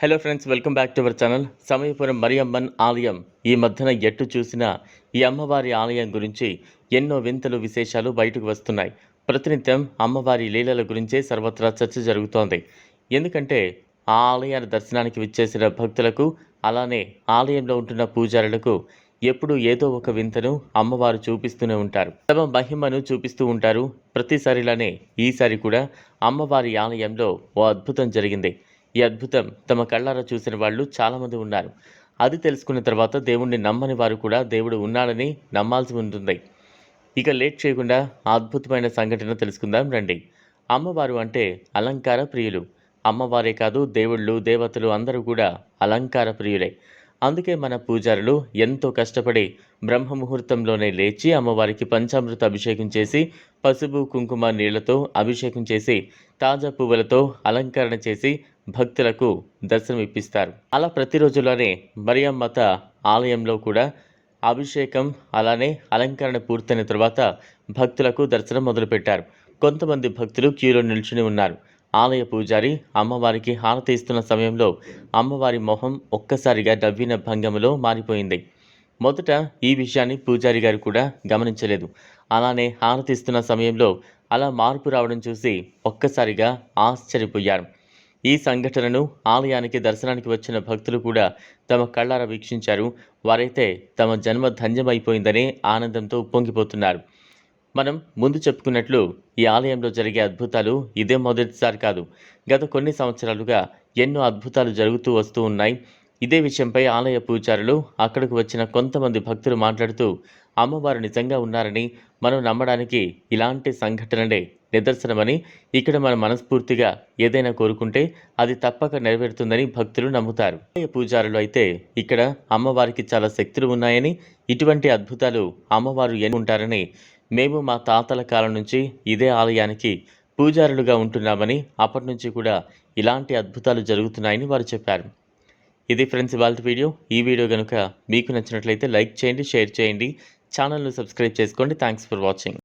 Hello friends welcome back to our channel Samayapuram Mariamman ఆలయం ఈ మధ్యన ఎట్టు చూసిన ఈ అమ్మవారి ఆలయం గురించి ఎన్నో వింతలు విశేషాలు బయటకు వస్తున్నాయి. ప్రతినిత్యం అమ్మవారి లీలల గురించే సర్వత్రా చర్చ జరుగుతోంది. ఎందుకంటే ఆ ఆలయాన్ని దర్శనానికి విచ్చేసిన భక్తులకు అలానే ఆలయంలో ఉంటున్న పూజారులకు ఎప్పుడు ఏదో ఒక వింతను అమ్మవారు చూపిస్తూనే ఉంటారు. తమ మహిమను చూపిస్తూ ఉంటారు. ప్రతిసారిలానే ఈసారి కూడా అమ్మవారి ఆలయంలో ఓ అద్భుతం జరిగింది. ఈ అద్భుతం తమ కళ్ళారా చూసిన వాళ్ళు చాలామంది ఉన్నారు. అది తెలుసుకున్న తర్వాత దేవుణ్ణి నమ్మని వారు కూడా దేవుడు ఉన్నాడని నమ్మాల్సి ఉంటుంది. ఇక లేట్ చేయకుండా ఆ అద్భుతమైన సంఘటన తెలుసుకుందాం రండి. అమ్మవారు అంటే అలంకార ప్రియులు. అమ్మవారే కాదు దేవుళ్ళు దేవతలు అందరూ కూడా అలంకార ప్రియులే. అందుకే మన పూజారులు ఎంతో కష్టపడి బ్రహ్మ ముహూర్తంలోనే లేచి అమ్మవారికి పంచామృత అభిషేకం చేసి పసుపు కుంకుమ నీళ్ళతో అభిషేకం చేసి తాజా పువ్వులతో అలంకరణ చేసి భక్తులకు దర్శనం ఇప్పిస్తారు. అలా ప్రతిరోజులోనే మరియమ్మత ఆలయంలో కూడా అభిషేకం అలానే అలంకరణ పూర్తయిన తర్వాత భక్తులకు దర్శనం మొదలుపెట్టారు. కొంతమంది భక్తులు క్యూలో నిల్చుని ఉన్నారు. ఆలయ పూజారి అమ్మవారికి హారతి ఇస్తున్న సమయంలో అమ్మవారి మొహం ఒక్కసారిగా డవ్విన భంగములో మారిపోయింది. మొదట ఈ విషయాన్ని పూజారి గారు కూడా గమనించలేదు. అలానే హారతి ఇస్తున్న సమయంలో అలా మార్పు రావడం చూసి ఒక్కసారిగా ఆశ్చర్యపోయారు. ఈ సంఘటనను ఆలయానికి దర్శనానికి వచ్చిన భక్తులు కూడా తమ కళ్ళారా వీక్షించారు. వారైతే తమ జన్మ ధన్యమైపోయిందనే ఆనందంతో ఉప్పొంగిపోతున్నారు మనం ముందు చెప్పుకున్నట్లు ఈ ఆలయంలో జరిగే అద్భుతాలు ఇదే మొదటిసారి కాదు. గత కొన్ని సంవత్సరాలుగా ఎన్నో అద్భుతాలు జరుగుతూ వస్తూ ఉన్నాయి. ఇదే విషయంపై ఆలయ పూజారులు అక్కడికి వచ్చిన కొంతమంది భక్తులు మాట్లాడుతూ అమ్మవారు నిజంగా ఉన్నారని మనం నమ్మడానికి ఇలాంటి సంఘటనలే నిదర్శనమని ఇక్కడ మనం మనస్ఫూర్తిగా ఏదైనా కోరుకుంటే అది తప్పక నెరవేరుతుందని భక్తులు నమ్ముతారు. ఆలయ పూజారులు అయితే ఇక్కడ అమ్మవారికి చాలా శక్తులు ఉన్నాయని ఇటువంటి అద్భుతాలు అమ్మవారు ఎన్ని ఉంటారని మేము మా తాతల కాలం నుంచి ఇదే ఆలయానికి పూజారులుగా ఉంటున్నామని అప్పటి నుంచి కూడా ఇలాంటి అద్భుతాలు జరుగుతున్నాయని వారు చెప్పారు. ఇది ఫ్రెండ్స్ ఇవాళ వీడియో. ఈ వీడియో కనుక మీకు నచ్చినట్లయితే లైక్ చేయండి షేర్ చేయండి. ఛానల్ను సబ్స్క్రైబ్ చేసుకోండి. Thanks for watching.